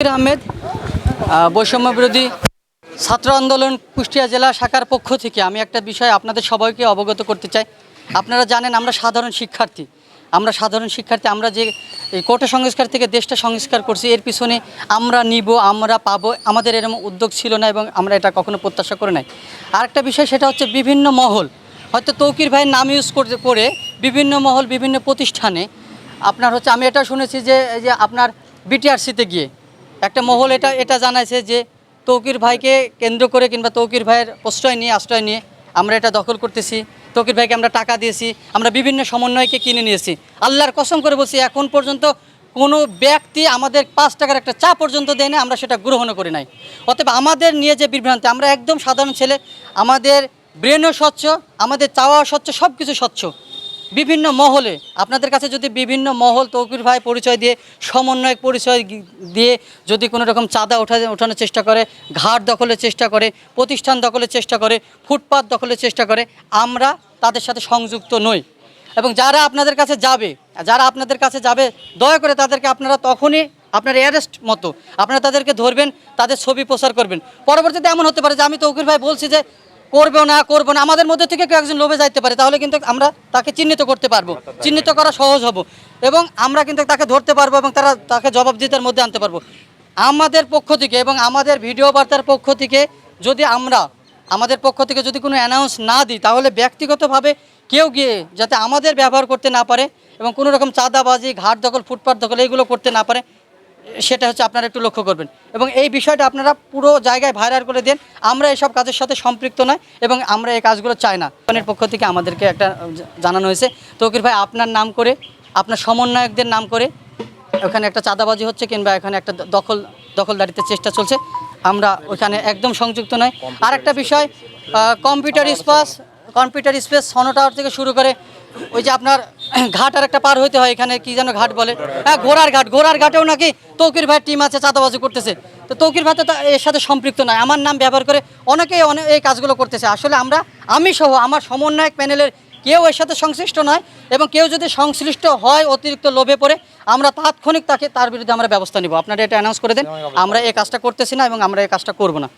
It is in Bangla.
আহমেদ বৈষম্য বিরোধী ছাত্র আন্দোলন কুষ্টিয়া জেলা শাখার পক্ষ থেকে আমি একটা বিষয় আপনাদের সবাইকে অবগত করতে চাই। আপনারা জানেন আমরা সাধারণ শিক্ষার্থী। আমরা সাধারণ শিক্ষার্থী, আমরা যে কোটা সংস্কার থেকে দেশটা সংস্কার করছি, এর পিছনে আমরা নিব, আমরা পাবো, আমাদের এরকম উদ্যোগ ছিল না এবং আমরা এটা কখনো প্রত্যাশা করে নাই। আরেকটা বিষয় সেটা হচ্ছে বিভিন্ন মহল। হয়তো তৌকির ভাইয়ের নাম ইউজ করতে করে বিভিন্ন মহল, বিভিন্ন প্রতিষ্ঠানে। আপনার হচ্ছে, আমি এটা শুনেছি যে যে আপনার বিটিআরসিতে গিয়ে একটা মহল এটা এটা জানাইছে যে তৌকির ভাইকে কেন্দ্র করে কিংবা তৌকির ভাইয়ের প্রশ্রয় নিয়ে, আশ্রয় নিয়ে আমরা এটা দখল করতেছি। তৌকির ভাইকে আমরা টাকা দিয়েছি, আমরা বিভিন্ন সমন্বয়কে কিনে নিয়েছি। আল্লাহর কসম করে বলছি, এখন পর্যন্ত কোনো ব্যক্তি আমাদের পাঁচ টাকার একটা চা পর্যন্ত দেয় না আমরা সেটা গ্রহণও করি নাই। অতএব আমাদের নিয়ে যে বিভ্রান্তি, আমরা একদম সাধারণ ছেলে, আমাদের ব্রেনও স্বচ্ছ, আমাদের চাওয়া স্বচ্ছ সব কিছু স্বচ্ছ। বিভিন্ন মহলে, আপনাদের কাছে যদি বিভিন্ন মহল তৌকির ভাই পরিচয় দিয়ে, সমন্বয়ক পরিচয় দিয়ে যদি কোনো রকম চাঁদা ওঠা, ওঠানোর চেষ্টা করে, ঘাট দখলের চেষ্টা করে, প্রতিষ্ঠান দখলের চেষ্টা করে, ফুটপাত দখলের চেষ্টা করে, আমরা তাদের সাথে সংযুক্ত নই। এবং যারা আপনাদের কাছে যাবে, যারা আপনাদের কাছে যাবে, দয়া করে তাদেরকে আপনারা তখনই আপনার অ্যারেস্ট মতো, আপনারা তাদেরকে ধরবেন, তাদের ছবি প্রচার করবেন। পরবর্তীতে এমন হতে পারে যে আমি তৌকির ভাই বলছি যে করবেও না করব না আমাদের মধ্যে থেকে কেউ একজন লোভে যাইতে পারে তাহলে কিন্তু আমরা তাকে চিহ্নিত করতে পারব। চিহ্নিত করা সহজ হব। এবং আমরা কিন্তু তাকে ধরতে পারব এবং তারা তাকে জবাবদিহিতার মধ্যে আনতে পারব। আমাদের পক্ষ থেকে এবং আমাদের ভিডিও বার্তার পক্ষ থেকে যদি আমরা আমাদের পক্ষ থেকে যদি কোনো অ্যানাউন্স না দিই তাহলে ব্যক্তিগতভাবে কেউ গিয়ে যাতে আমাদের ব্যবহার করতে না পারে এবং কোনো রকম চাঁদাবাজি ঘাট দখল ফুটপাত দখল এইগুলো করতে না পারে সেটা হচ্ছে আপনারা একটু লক্ষ্য করবেন। এবং এই বিষয়টা আপনারা পুরো জায়গায় ভাইরাল করে দেন। আমরা এসব কাজের সাথে সম্পৃক্ত নয় এবং আমরা এই কাজগুলো চাই না। কোম্পানির পক্ষ থেকে আমাদেরকে একটা জানানো হয়েছে। তৌকির ভাই আপনার নাম করে আপনার সমন্বয়কদের নাম করে ওখানে একটা চাঁদাবাজি হচ্ছে কিংবা এখানে একটা দখল দখলদারিতে চেষ্টা চলছে। আমরা ওখানে একদম সংযুক্ত নয়। আর একটা বিষয় কম্পিউটার স্পেস কম্পিউটার স্পেস সনো টাওয়ার থেকে শুরু করে ওই যে আপনার ঘাট আর একটা পার হইতে হয়, এখানে কি যেন ঘাট বলে? হ্যাঁ ঘোড়ার ঘাট। ঘোড়ার ঘাটেও নাকি তৌকির ভাইয়ের টিম আছে, চাঁদাবাজি করতেছে। তো তৌকির ভাই তো এর সাথে সম্পৃক্ত নয়। আমার নাম ব্যবহার করে অনেকেই অনেক এই কাজগুলো করতেছে। আসলে আমরা, আমি সহ আমার সমন্বয়ক প্যানেলের কেউ এর সাথে সংশ্লিষ্ট নয় এবং কেউ যদি সংশ্লিষ্ট হয়, অতিরিক্ত লোভে পড়ে, আমরা তাৎক্ষণিক তাকে, তার বিরুদ্ধে আমরা ব্যবস্থা নিব। আপনারা এটা অ্যানাউন্স করে দেন। আমরা এই কাজটা করতেছি না এবং আমরা এই কাজটা করব না।